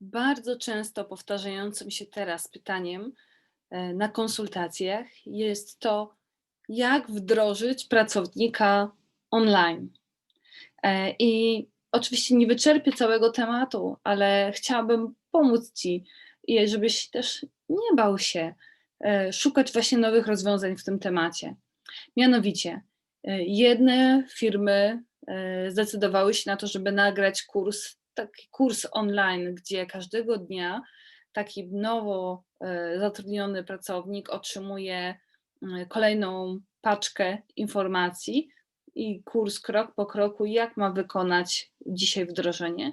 Bardzo często powtarzającym się teraz pytaniem e, na konsultacjach jest to, jak wdrożyć pracownika online. E, I oczywiście nie wyczerpię całego tematu, ale chciałabym pomóc Ci, i żebyś też nie bał się e, szukać właśnie nowych rozwiązań w tym temacie. Mianowicie, e, jedne firmy e, zdecydowały się na to, żeby nagrać kurs, taki kurs online, gdzie każdego dnia taki nowo e, zatrudniony pracownik otrzymuje mm, kolejną paczkę informacji i kurs krok po kroku, jak ma wykonać dzisiaj wdrożenie.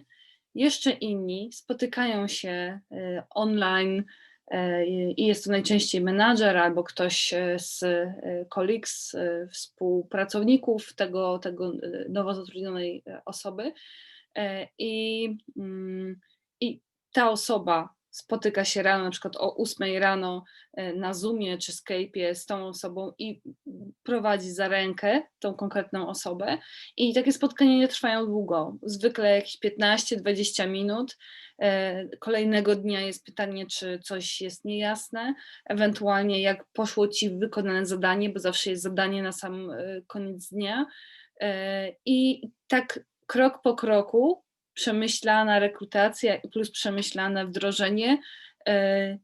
Jeszcze inni spotykają się e, online e, i jest to najczęściej menadżer albo ktoś e, z e, e, współpracowników tego, tego e, nowo zatrudnionej e, osoby. E, I, mm, I ta osoba spotyka się rano, na przykład o 8 rano e, na Zoomie czy Skype'ie z tą osobą i prowadzi za rękę tą konkretną osobę. I takie spotkania nie trwają długo, zwykle jakieś 15-20 minut. E, Kolejnego dnia jest pytanie, czy coś jest niejasne, ewentualnie jak poszło Ci wykonane zadanie, bo zawsze jest zadanie na sam koniec dnia. I tak krok po kroku przemyślana rekrutacja plus przemyślane wdrożenie e,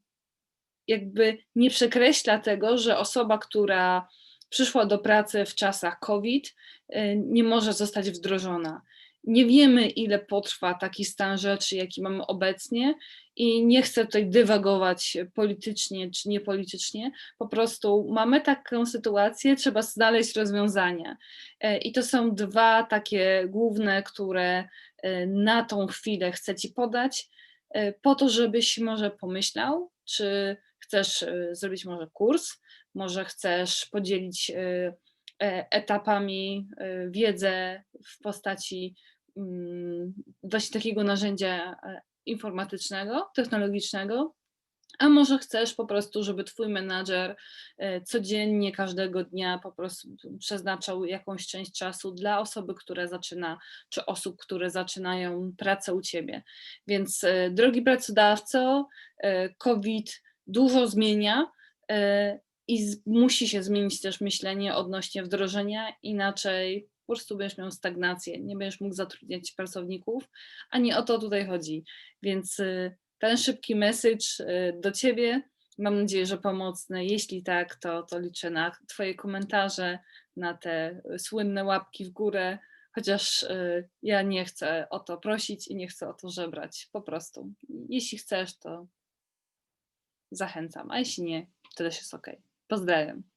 jakby nie przekreśla tego, że osoba, która przyszła do pracy w czasach COVID, e, nie może zostać wdrożona. Nie wiemy, ile potrwa taki stan rzeczy, jaki mamy obecnie, i nie chcę tutaj dywagować politycznie czy niepolitycznie. Po prostu mamy taką sytuację, trzeba znaleźć rozwiązania. E, I to są dwa takie główne, które e, na tą chwilę chcę Ci podać, e, po to, żebyś może pomyślał, czy chcesz zrobić może kurs, może chcesz podzielić etapami wiedzę w postaci mm, właśnie takiego narzędzia e, informatycznego, technologicznego, a może chcesz po prostu, żeby twój menadżer e, codziennie, każdego dnia po prostu przeznaczał jakąś część czasu dla osoby, która zaczyna, czy osób, które zaczynają pracę u ciebie. Więc e, drogi pracodawco, COVID dużo zmienia i musi się zmienić też myślenie odnośnie wdrożenia, inaczej po prostu będziesz miał stagnację, nie będziesz mógł zatrudniać pracowników, a nie o to tutaj chodzi. Więc y, ten szybki message y, do Ciebie, mam nadzieję, że pomocny. Jeśli tak, to, to liczę na Twoje komentarze, na te y, słynne łapki w górę, chociaż ja nie chcę o to prosić i nie chcę o to żebrać, po prostu. Jeśli chcesz, to zachęcam, a jeśli nie, to też jest ok. Pozdrawiam.